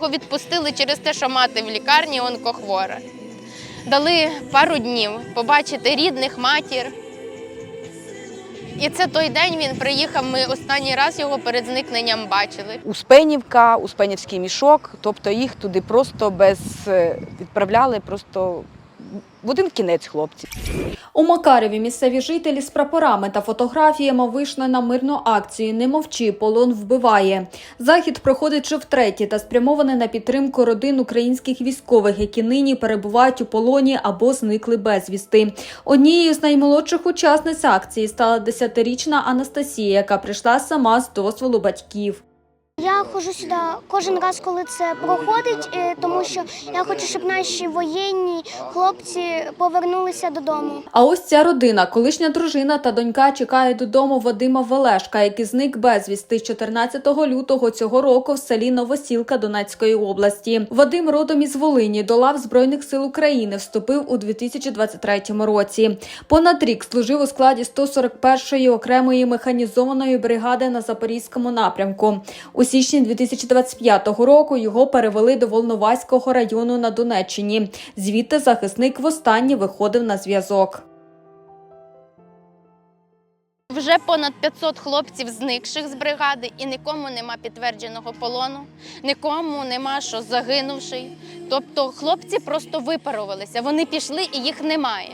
його відпустили через те, що мати в лікарні онкохвора. Дали пару днів побачити рідних матір. І це той день він приїхав. Ми останній раз його перед зникненням бачили. Успенівка, Успенівський мішок, тобто їх туди просто без е, відправляли просто в один кінець хлопці. У Макареві місцеві жителі з прапорами та фотографіями вийшли на мирну акцію Не мовчи, полон вбиває. Захід проходить вже втретє та спрямований на підтримку родин українських військових, які нині перебувають у полоні або зникли безвісти. Однією з наймолодших учасниць акції стала 10-річна Анастасія, яка прийшла сама з дозволу батьків. Я ходжу сюди кожен раз, коли це проходить, е, тому що я хочу, щоб наші воєнні хлопці повернулися додому. А ось ця родина, колишня дружина та донька чекає додому Вадима Велешка, який зник безвісти 14 лютого цього року в селі Новосілка Донецької області. Вадим родом із Волині до лав Збройних сил України вступив у 2023 році. Понад рік служив у складі 141-ї окремої механізованої бригади на Запорізькому напрямку. Січні 2025 року його перевели до Волноваського району на Донеччині. Звідти захисник востаннє виходив на зв'язок. Вже понад 500 хлопців зникших з бригади, і нікому нема підтвердженого полону, нікому нема що загинувший. Тобто хлопці просто випарувалися, вони пішли і їх немає.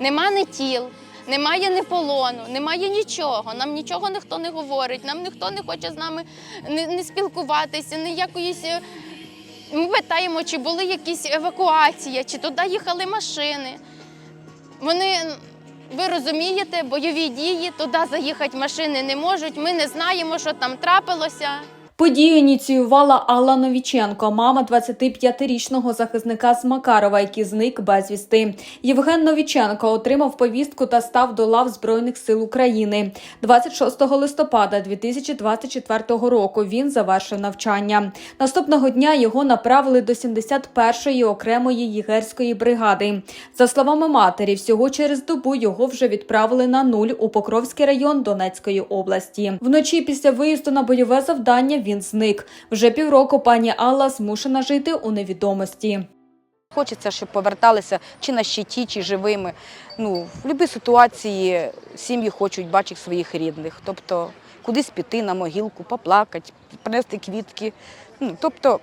Нема ні тіл, немає ні полону, немає нічого. Нам нічого ніхто не говорить, нам ніхто не хоче з нами не, не спілкуватися, ніякоїсь. е, Ми питаємо, чи були якісь евакуації, чи туди їхали машини. Вони, ви розумієте, бойові дії, туди заїхати машини не можуть. Ми не знаємо, що там трапилося. Подію ініціювала Алла Новіченко, мама 25-річного захисника з Макарова, який зник безвісти. Євген Новіченко отримав повістку та став до лав Збройних сил України. 26 листопада 2024 року він завершив навчання. Наступного дня його направили до 71-ї окремої єгерської бригади. За словами матері, всього через добу його вже відправили на нуль у Покровський район Донецької області. Вночі після виїзду на бойове завдання він зник. Вже півроку пані Алла змушена жити у невідомості. Хочеться, щоб поверталися чи на щиті, чи живими. Ну, в будь-якій ситуації сім'ї хочуть бачити своїх рідних. Тобто кудись піти на могилку, поплакати, принести квітки. Ну, тобто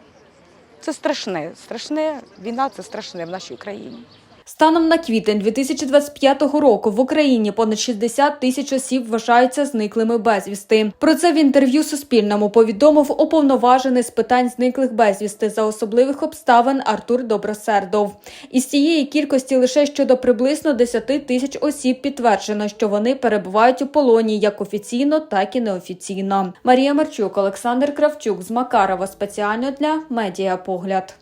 це страшне. Страшне, війна це страшне в нашій країні. Станом на квітень 2025 року в Україні понад 60 тисяч осіб вважаються зниклими безвісти. Про це в інтерв'ю Суспільному повідомив уповноважений з питань зниклих безвісти за особливих обставин Артур Добросердов. Із цієї кількості лише щодо приблизно 10 тисяч осіб підтверджено, що вони перебувають у полоні як офіційно, так і неофіційно. Марія Марчук, Олександр Кравчук з Макарова спеціально для медіапогляд.